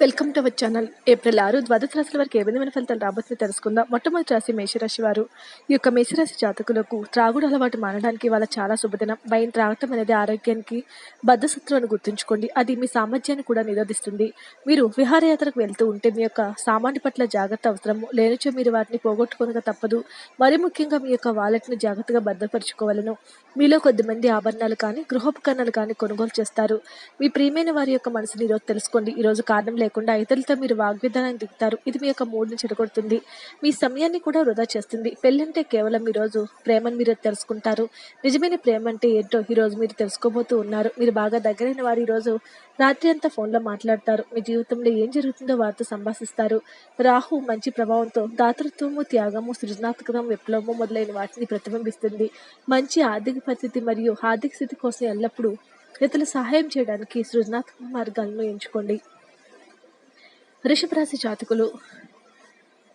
Welcome to our channel. April ఆరు ద్వాదశ రాశుల వరకు ఏ విధమైన ఫలితాలు రాబోతుంది తెలుసుకుందాం. మొట్టమొదటి రాశి మేషరాశి వారు. ఈ యొక్క మేషరాశి జాతకులకు త్రాగుడు అలవాటు మానడానికి వాళ్ళ చాలా శుభదినం. భయం త్రాగటం అనేది ఆరోగ్యానికి బద్ధశత్రు అని గుర్తుంచుకోండి. అది మీ సామర్థ్యాన్ని కూడా నిరోధిస్తుంది. మీరు విహారయాత్రకు వెళ్తూ ఉంటే మీ యొక్క సామాన్య పట్ల జాగ్రత్త అవసరము లేనిచో మీరు వాటిని పోగొట్టుకోనక తప్పదు. మరి ముఖ్యంగా మీ యొక్క వాలెట్ను జాగ్రత్తగా భద్రపరచుకోవాలను. మీలో కొద్దిమంది ఆభరణాలు కానీ గృహోపకరణాలు కానీ కొనుగోలు చేస్తారు. మీ ప్రియమైన వారి యొక్క మనసుని ఈరోజు తెలుసుకోండి. ఈరోజు కారణం లేకుండా ఇతరులతో మీరు వాగ్విధానాన్ని దిగుతారు. ఇది మీ యొక్క మూడ్ని చెడగొడుతుంది. మీ సమయాన్ని కూడా వృధా చేస్తుంది. పెళ్ళంటే కేవలం ఈరోజు ప్రేమను మీరు తెలుసుకుంటారు. నిజమైన ప్రేమ అంటే ఏంటో ఈరోజు మీరు తెలుసుకోబోతూ ఉన్నారు. మీరు బాగా దగ్గరైన వారు ఈరోజు రాత్రి అంతా ఫోన్లో మాట్లాడతారు. మీ జీవితంలో ఏం జరుగుతుందో వారితో సంభాషిస్తారు. రాహు మంచి ప్రభావంతో దాతృత్వము త్యాగము సృజనాత్మకం విప్లవము మొదలైన వాటిని ప్రతిబింబిస్తుంది. మంచి ఆర్థిక పరిస్థితి మరియు ఆర్థిక స్థితి కోసం ఎల్లప్పుడూ ఇతరుల సహాయం చేయడానికి సృజనాత్మక మార్గాలను ఎంచుకోండి. వృషభ రాశి జాతకులు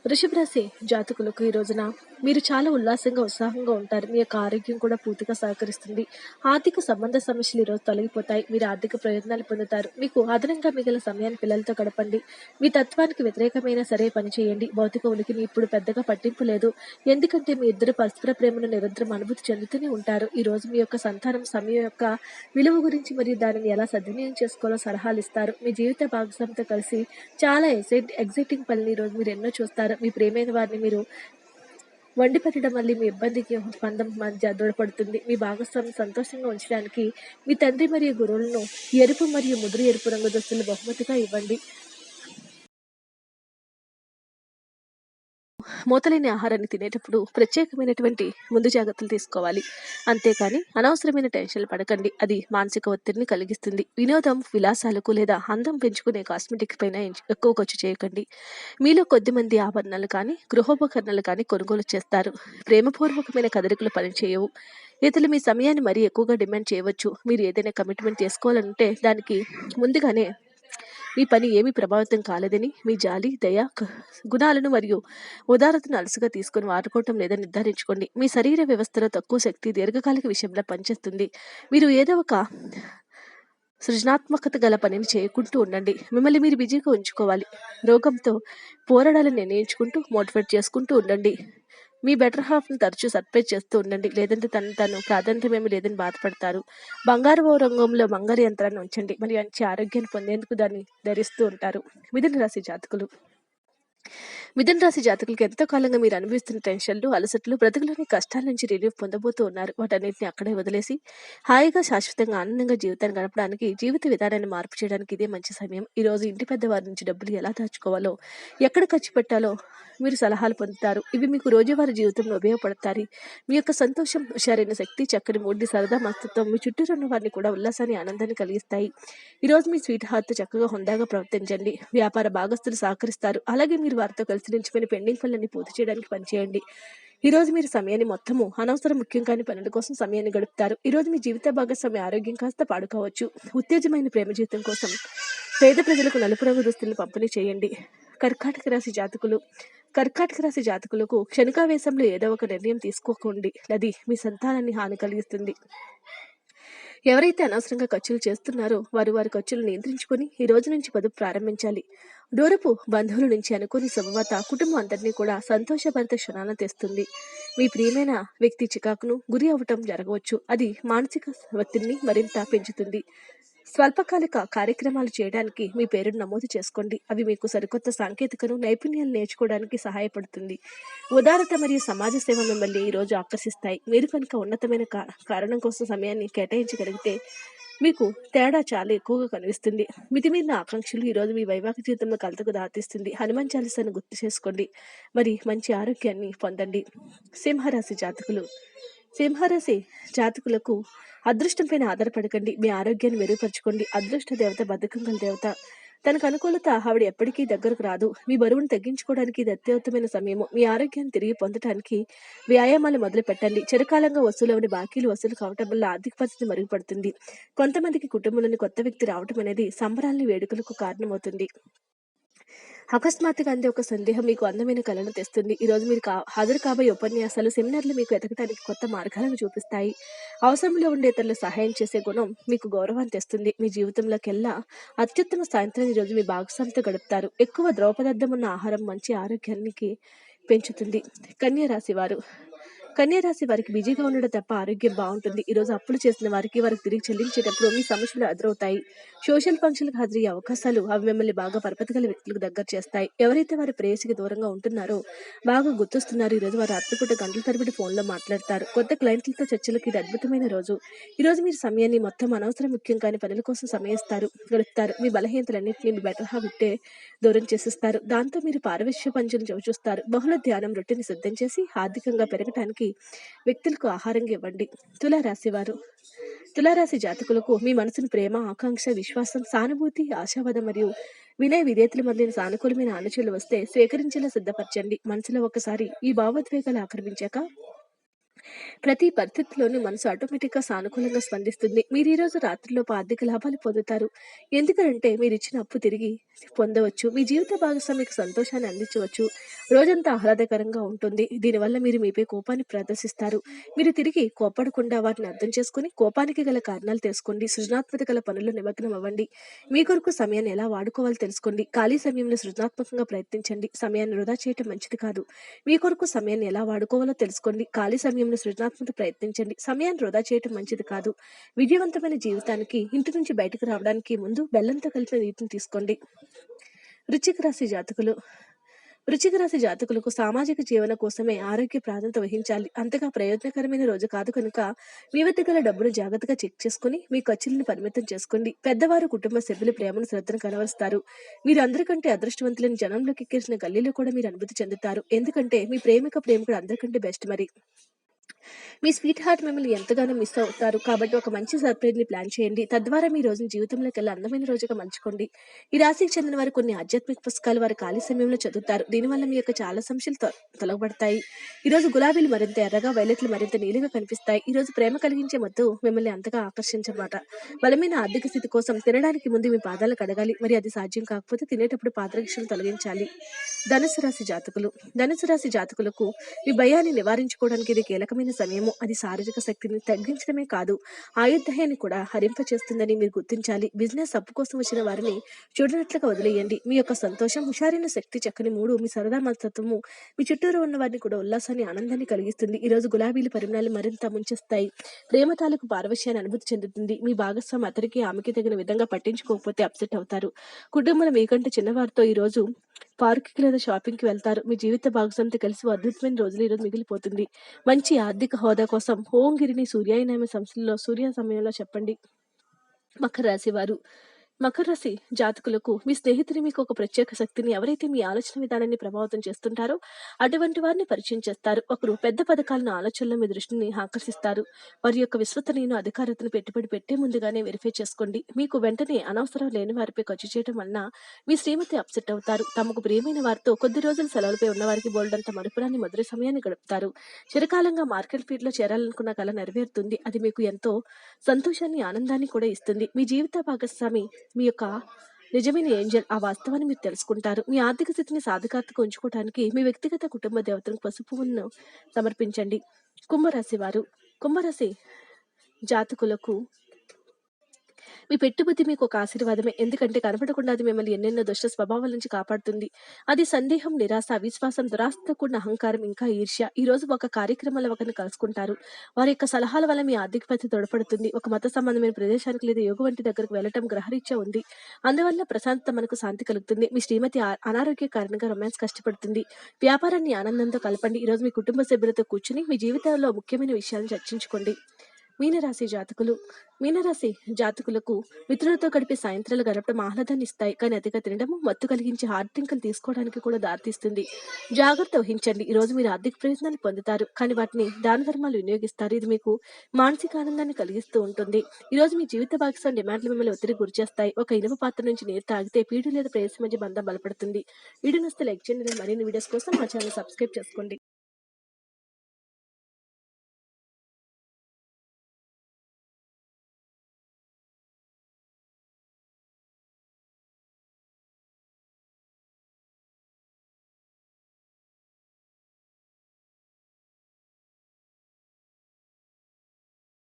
వృషభ రాశి జాతకులకు ఈ రోజున మీరు చాలా ఉల్లాసంగా ఉత్సాహంగా ఉంటారు. మీ యొక్క ఆరోగ్యం కూడా పూర్తిగా సహకరిస్తుంది. ఆర్థిక సంబంధ సమస్యలు ఈరోజు తొలగిపోతాయి. మీరు ఆర్థిక ప్రయోజనాలు పొందుతారు. మీకు అదనంగా మిగిలిన సమయాన్ని పిల్లలతో గడపండి. మీ తత్వానికి వ్యతిరేకమైన సరే పని చేయండి. భౌతిక ఉనికిని ఇప్పుడు పెద్దగా పట్టింపు లేదు. ఎందుకంటే మీ ఇద్దరు పరస్పర ప్రేమను నిరంతరం అనుభూతి చెందుతూనే ఉంటారు. ఈ రోజు మీ యొక్క సంతానం సమయం యొక్క విలువ గురించి మరియు దానిని ఎలా సద్వినియోగం చేసుకోవాలో సలహాలు ఇస్తారు. మీ జీవిత భాగస్వామితో కలిసి చాలా ఎక్సైట్ ఎగ్జైటింగ్ పనులు ఈరోజు రోజు మీరు ఎన్నో చూస్తారు. మీ ప్రేమైన వారిని మీరు వండి పెట్టడం వల్ల మీ ఇబ్బందికి స్పందం మధ్య దృఢపడుతుంది. మీ భాగస్వామిని సంతోషంగా ఉంచడానికి మీ తండ్రి మరియు గురువులను ఎరుపు మరియు ముదురు ఎరుపు రంగు దుస్తులు బహుమతిగా ఇవ్వండి. మూతలేని ఆహారాన్ని తినేటప్పుడు ప్రత్యేకమైనటువంటి ముందు జాగ్రత్తలు తీసుకోవాలి. అంతేకాని అనవసరమైన టెన్షన్లు పడకండి. అది మానసిక ఒత్తిడిని కలిగిస్తుంది. వినోదం విలాసాలకు లేదా అందం పెంచుకునే కాస్మెటిక్ పైన ఎక్కువ ఖర్చు చేయకండి. మీలో కొద్దిమంది ఆభరణాలు కానీ గృహోపకరణాలు కానీ కొనుగోలు చేస్తారు. ప్రేమపూర్వకమైన కదలికలు పనిచేయవు. ఇతరులు మీ సమయాన్ని మరీ ఎక్కువగా డిమాండ్ చేయవచ్చు. మీరు ఏదైనా కమిట్మెంట్ చేసుకోవాలంటే దానికి ముందుగానే మీ పని ఏమీ ప్రభావితం కాలేదని మీ జాలి దయ గుణాలను మరియు ఉదారతను అలసుగా తీసుకొని వాడుకోవటం లేదని నిర్ధారించుకోండి. మీ శరీర వ్యవస్థలో తక్కువ శక్తి దీర్ఘకాలిక విషయంలో పనిచేస్తుంది. మీరు ఏదో ఒక సృజనాత్మకత గల పనిని చేయకుంటూ ఉండండి. మిమ్మల్ని మీరు బిజీగా ఉంచుకోవాలి. రోగంతో పోరాడాలని నిర్ణయించుకుంటూ మోటివేట్ చేసుకుంటూ ఉండండి. మీ బెటర్ హాఫ్ని తరచూ సర్ప్రైజ్ చేస్తూ ఉండండి. లేదంటే తను తను ప్రాధాన్యతమేమి లేదని బాధపడతారు. బంగారు రంగంలో బంగారు యంత్రాన్ని ఉంచండి. మరియు మంచి ఆరోగ్యాన్ని పొందేందుకు దాన్ని ధరిస్తూ ఉంటారు. మిథున రాశి జాతకులు. మిథున రాశి జాతకులకు ఎంతో కాలంగా మీరు అనుభవిస్తున్న టెన్షన్లు అలసట్లు బ్రతుకులోని కష్టాల నుంచి రిలీఫ్ పొందబోతూ ఉన్నారు. వాటన్నిటిని అక్కడే వదిలేసి హాయిగా శాశ్వతంగా ఆనందంగా జీవితాన్ని గడపడానికి జీవిత విధానాన్ని మార్పు చేయడానికి ఇదే మంచి సమయం. ఈ రోజు ఇంటి పెద్దవారి నుంచి డబ్బులు ఎలా దాచుకోవాలో ఎక్కడ ఖర్చు పెట్టాలో మీరు సలహాలు పొందుతారు. ఇవి మీకు రోజువారీ జీవితంలో ఉపయోగపడతాయి. మీ యొక్క సంతోషం హుషారైన శక్తి చక్కని మూడ్ని సరదా మస్తత్వం మీ చుట్టూ ఉన్న వారిని కూడా ఉల్లాసాన్ని ఆనందాన్ని కలిగిస్తాయి. ఈరోజు మీ స్వీట్ హార్ట్ చక్కగా హుందాగా ప్రవర్తించండి. వ్యాపార భాగస్తులు సహకరిస్తారు. అలాగే మీరు వారితో కలిసి నిలిచిపోయిన పెండింగ్ పనులన్నీ పూర్తి చేయడానికి పనిచేయండి. ఈ రోజు మీరు సమయాన్ని మొత్తము అనవసరం ముఖ్యం కాని పనుల కోసం సమయాన్ని గడుపుతారు. ఈ రోజు మీ జీవిత భాగస్వామి ఆరోగ్యం కాస్త పాడుకోవచ్చు. ఉత్తేజమైన ప్రేమ జీవితం కోసం పేద ప్రజలకు నలుపు రంగు దుస్తులను పంపిణీ చేయండి. కర్కాటక రాశి జాతకులు కర్కాటక రాశి జాతకులకు క్షణికావేశంలో ఏదో ఒక నిర్ణయం తీసుకోకండి. అది మీ సంతానాన్ని హాని కలిగిస్తుంది. ఎవరైతే అనవసరంగా ఖర్చులు చేస్తున్నారో వారు వారి ఖర్చులు నియంత్రించుకొని ఈ రోజు నుంచి పొదుపు ప్రారంభించాలి. దూరపు బంధువుల నుంచి అనుకోని శుభవార్త కుటుంబం అందరినీ కూడా సంతోషభరిత క్షణాలను తెస్తుంది. మీ ప్రియమైన వ్యక్తి చికాకును గురి అవ్వటం జరగవచ్చు. అది మానసిక ఒత్తిడిని మరింత పెంచుతుంది. స్వల్పకాలిక కార్యక్రమాలు చేయడానికి మీ పేరును నమోదు చేసుకోండి. అవి మీకు సరికొత్త సాంకేతికను నైపుణ్యాలు నేర్చుకోవడానికి సహాయపడుతుంది. ఉదారత మరియు సమాజ సేవ మిమ్మల్ని ఈ రోజు ఆకర్షిస్తాయి. మీరు కనుక ఉన్నతమైన కారణం కోసం సమయాన్ని కేటాయించగలిగితే మీకు తేడా చాలా ఎక్కువగా కనిపిస్తుంది. మితిమీరిన ఆకాంక్షలు ఈరోజు మీ వైవాహిక జీవితంలో కలతకు దారితీస్తుంది. హనుమాన్ చాలీసాను గుర్తు చేసుకోండి. మరి మంచి ఆరోగ్యాన్ని పొందండి. సింహరాశి జాతకులు సింహరాశి జాతకులకు అదృష్టం పైన ఆధారపడకండి. మీ ఆరోగ్యాన్ని మెరుగుపరచుకోండి. అదృష్ట దేవత బద్ధకం గల దేవత. తనకు అనుకూలత ఆవిడ ఎప్పటికీ దగ్గరకు రాదు. మీ బరువును తగ్గించుకోవడానికి ఇది అత్యవసరమైన సమయము. మీ ఆరోగ్యాన్ని తిరిగి పొందడానికి వ్యాయామాలు మొదలు పెట్టండి. చిరకాలంగా వసూలవని బాకీలు వసూలు కావటం వల్ల ఆర్థిక పరిస్థితి మెరుగుపడుతుంది. కొంతమందికి కుటుంబంలోని కొత్త వ్యక్తి రావటం అనేది సంబరాల్ని వేడుకలకు కారణమవుతుంది. అకస్మాత్తుగా అందే ఒక సందేహం మీకు అందమైన కళను తెస్తుంది. ఈరోజు మీరు కా- హాజరు కాబోయే ఉపన్యాసాలు సెమినార్లు మీకు ఎదగటానికి కొత్త మార్గాలను చూపిస్తాయి. అవసరంలో ఉండే ఇతరులు సహాయం చేసే గుణం మీకు గౌరవాన్ని తెస్తుంది. మీ జీవితంలోకెల్లా అత్యుత్తమ సాయంత్రం ఈ రోజు మీ భాగస్వామితో గడుపుతారు. ఎక్కువ ద్రవపదార్థం ఉన్న ఆహారం మంచి ఆరోగ్యానికి పెంచుతుంది. కన్యా రాశి వారు కన్యారాశి వారికి బిజీగా ఉండడం తప్ప ఆరోగ్యం బాగుంటుంది. ఈ రోజు అప్పులు చేసిన వారికి వారికి తిరిగి చెల్లించేటప్పుడు మీ సమస్యలు ఎదురవుతాయి. సోషల్ ఫంక్షన్లకు హాజరయ్యే అవకాశాలు అవి మిమ్మల్ని బాగా పరపతి గల వ్యక్తులకు దగ్గర చేస్తాయి. ఎవరైతే వారి ప్రేయసికి దూరంగా ఉంటున్నారో బాగా గుర్తొస్తున్నారు. ఈరోజు వారు రాత్రిపూట గంటల తరబడి ఫోన్లో మాట్లాడతారు. కొత్త క్లయింట్లతో చర్చలకు ఇది అద్భుతమైన రోజు. ఈరోజు మీరు సమయాన్ని మొత్తం అనవసరం ముఖ్యం కాని పనుల కోసం సమయిస్తారు గడుపుతారు. మీ బలహీనతలన్నింటినీ మీ బెటర్ హాబిట్టే దూరం చేసిస్తారు. దాంతో మీరు పారవశ్య పంచులు చూస్తారు. బహుళ ధ్యానం రొట్టెని సిద్ధం చేసి ఆర్థికంగా పెరగటానికి వ్యక్తులకు ఆహారంగా ఇవ్వండి. తులారాశి వారు తులారాశి జాతకులకు మీ మనసును ప్రేమ ఆకాంక్ష విశ్వాసం సానుభూతి ఆశావాదం మరియు వినయ విధేతలు మొదలైన సానుకూలమైన ఆలోచనలు వస్తే స్వీకరించేలా సిద్ధపరచండి. మనసులో ఒకసారి ఈ భావోద్వేగాలు ఆక్రమించాక ప్రతి పరిస్థితిలోనూ మనసు ఆటోమేటిక్గా సానుకూలంగా స్పందిస్తుంది. మీరు ఈ రోజు రాత్రిలోపు ఆర్థిక లాభాలు పొందుతారు. ఎందుకంటే మీరు ఇచ్చిన అప్పు తిరిగి పొందవచ్చు. మీ జీవిత భాగస్వామికి సంతోషాన్ని అందించవచ్చు. రోజంతా ఆహ్లాదకరంగా ఉంటుంది. దీనివల్ల మీరు మీపై కోపాన్ని ప్రదర్శిస్తారు. మీరు తిరిగి కోపడకుండా వాటిని అర్థం చేసుకుని కోపానికి గల కారణాలు తెలుసుకోండి. సృజనాత్మక గల పనుల్లో నిమగ్నం అవ్వండి. మీ కొరకు సమయాన్ని ఎలా వాడుకోవాలో తెలుసుకోండి. ఖాళీ సమయంలో సృజనాత్మకంగా ప్రయత్నించండి. సమయాన్ని వృధా చేయటం మంచిది కాదు. మీ కొరకు సమయాన్ని ఎలా వాడుకోవాలో తెలుసుకోండి. ఖాళీ సమయంలో సృజనాత్మక ప్రయత్నించండి. సమయాన్ని వృధా చేయటం మంచిది కాదు. విజయవంతమైన జీవితానికి ఇంటి నుంచి బయటకు రావడానికి ముందు బెల్లంతో కలిపిన నీటిని తీసుకోండి. వృచ్చిక రాశి జాతకులు. వృచ్చిక రాశి జాతకులకు సామాజిక జీవన కోసమే ఆరోగ్య ప్రాధాన్యత వహించాలి. అంతగా ప్రయోజనకరమైన రోజు కాదు కనుక మీ వద్ద గల డబ్బును జాగ్రత్తగా చెక్ చేసుకుని మీ ఖర్చులను పరిమితం చేసుకోండి. పెద్దవారు కుటుంబ సభ్యులు ప్రేమను శ్రద్ధను కనవరుస్తారు మీరు అందరికంటే అదృష్టవంతులైన జనంలోకి ఎక్కేసిన గల్లీలో కూడా మీరు అనుభూతి చెందుతారు. ఎందుకంటే మీ ప్రేమిక ప్రేమికుడు అందరికంటే బెస్ట్ మరి. మీ స్వీట్ హార్ట్ మిమ్మల్ని ఎంతగానో మిస్ అవుతారు. కాబట్టి ఒక మంచి సర్ప్రైజ్ని ప్లాన్ చేయండి. తద్వారా మీ రోజుని జీవితంలోకి వెళ్ళి అందమైన రోజుగా మలుచుకోండి. ఈ రాశికి చెందిన వారు కొన్ని ఆధ్యాత్మిక పుస్తకాలు వారి ఖాళీ సమయంలో చదువుతారు. దీనివల్ల మీ యొక్క చాలా సమస్యలు తొలగబడతాయి. ఈ రోజు గులాబీలు మరింత ఎర్రగా వైలెట్లు మరింత నీలుగా కనిపిస్తాయి. ఈ రోజు ప్రేమ కలిగించే మత్తు మిమ్మల్ని అంతగా ఆకర్షించమాట. బలమైన ఆర్థిక స్థితి కోసం తినడానికి ముందు మీ పాదాలు కడగాలి. మరి అది సాధ్యం కాకపోతే తినేటప్పుడు పాత్రక్షలు తొలగించాలి. ధనుసు రాశి జాతకులు. ధనుసు రాశి జాతకులకు మీ భయాన్ని నివారించుకోవడానికి ఇది కీలకమైన సమయము అది శారీరక శక్తిని తగ్గించడమే కాదు ఆయుర్దాయాన్ని కూడా హరింపచేస్తుందని మీరు గుర్తించాలి. బిజినెస్ అప్పు కోసం వచ్చిన వారిని చూడనట్లుగా వదిలేయండి. మీ యొక్క సంతోషం హుషారైన శక్తి చక్కని మూడు మీ సరదా మనస్తత్వము మీ చుట్టూరు ఉన్న వారిని కూడా ఉల్లాసాన్ని ఆనందాన్ని కలిగిస్తుంది. ఈ రోజు గులాబీల పరిమాణాలు మరింత ముంచేస్తాయి. ప్రేమ తాలూకు పారవశ్యాన్ని అనుభూతి చెందుతుంది. మీ భాగస్వామి అతనికి ఆమెకి తగిన విధంగా పట్టించుకోకపోతే అప్సెట్ అవుతారు. కుటుంబంలో మీకంటే చిన్నవారితో ఈ పార్క్కి లేదా షాపింగ్కి వెళ్తారు. మీ జీవిత భాగస్వామితో కలిసి అద్భుతమైన రోజులు ఈరోజు మిగిలిపోతుంది. మంచి ఆర్థిక హోదా కోసం హోంగిరిని సూర్యాయనామ సంస్థల్లో సూర్య సమయంలో చెప్పండి. మకర రాశి వారు. మకర రాశి జాతకులకు మీ స్నేహితుని మీకు ఒక ప్రత్యేక శక్తిని ఎవరైతే మీ ఆలోచన విధానాన్ని ప్రభావితం చేస్తుంటారో అటువంటి వారిని పరిచయం చేస్తారు. ఒకరు పెద్ద పథకాలను ఆలోచనలో మీ దృష్టిని ఆకర్షిస్తారు. వారి యొక్క విశ్వసనీయను అధికారతను పెట్టుబడి పెట్టే ముందుగానే వెరిఫై చేసుకోండి. మీకు వెంటనే అనవసరం లేని వారిపై ఖర్చు చేయడం వలన మీ శ్రీమతి అప్సెట్ అవుతారు. తమకు ప్రియమైన వారితో కొద్ది రోజులు సెలవులపై ఉన్నవారికి బోల్డంత మరుపురాన్ని మధుర సమయాన్ని గడుపుతారు. చిరకాలంగా మార్కెట్ ఫీల్డ్లో చేరాలనుకున్న కళ నెరవేరుతుంది. అది మీకు ఎంతో సంతోషాన్ని ఆనందాన్ని కూడా ఇస్తుంది. మీ జీవిత భాగస్వామి మీ యొక్క నిజమైన ఏంజల్ ఆ వాస్తవాన్ని మీరు తెలుసుకుంటారు. మీ ఆర్థిక స్థితిని సాధికారతకు ఉంచుకోవడానికి మీ వ్యక్తిగత కుటుంబ దేవతలకు పసుపు పువ్వును సమర్పించండి. కుంభరాశి వారు కుంభరాశి జాతకులకు మీ పెట్టుబడి మీకు ఒక ఆశీర్వాదమే. ఎందుకంటే కనపడకుండా అది మిమ్మల్ని ఎన్నెన్నో దుష్ట స్వభావాల నుంచి కాపాడుతుంది. అది సందేహం నిరాశ అవిశ్వాసం దురాశతో కూడిన అహంకారం ఇంకా ఈర్ష్య. ఈ రోజు ఒక కార్యక్రమంలో ఒకరిని కలుసుకుంటారు. వారి యొక్క సలహాల వల్ల మీ ఆర్థిక పరిస్థితి తోడ్పడుతుంది. ఒక మత సంబంధమైన ప్రదేశానికి లేదా యోగ వంటి దగ్గరకు వెళ్ళటం గ్రహరీత్యా ఉంది. అందువల్ల ప్రశాంతత మనకు శాంతి కలుగుతుంది. మీ శ్రీమతి అనారోగ్య కారణంగా రొమాన్స్ కష్టపడుతుంది. వ్యాపారాన్ని ఆనందంతో కలపండి. ఈ రోజు మీ కుటుంబ సభ్యులతో కూర్చుని మీ జీవితంలో ముఖ్యమైన విషయాలను చర్చించుకోండి. మీనరాశి జాతకులు మీనరాశి జాతకులకు మిత్రులతో గడిపే సాయంత్రాలు గడపడం ఆహ్లాదాన్ని ఇస్తాయి. కానీ అతిగా తినడం మత్తు కలిగించి ఆర్థికలు తీసుకోవడానికి కూడా దారితీస్తుంది. జాగ్రత్త వహించండి. ఈ రోజు మీరు ఆర్థిక ప్రయోజనాలు పొందుతారు. కానీ వాటిని దాన ధర్మాలు వినియోగిస్తారు. ఇది మీకు మానసిక ఆనందాన్ని కలిగిస్తూ ఉంటుంది. ఈ రోజు మీ జీవిత భాగస్వామి డిమాండ్లు మిమ్మల్ని ఒత్తిడి గురి చేస్తాయి. ఒక ఇనుప పాత్ర నుంచి నీరు తాగితే పీడు లేదా ప్రయత్నం మధ్య బంధం బలపడుతుంది. వీడియో నస్తే లైక్ చేయండి. మరిన్ని వీడియోస్ కోసం మా ఛానల్ సబ్స్క్రైబ్ చేసుకోండి.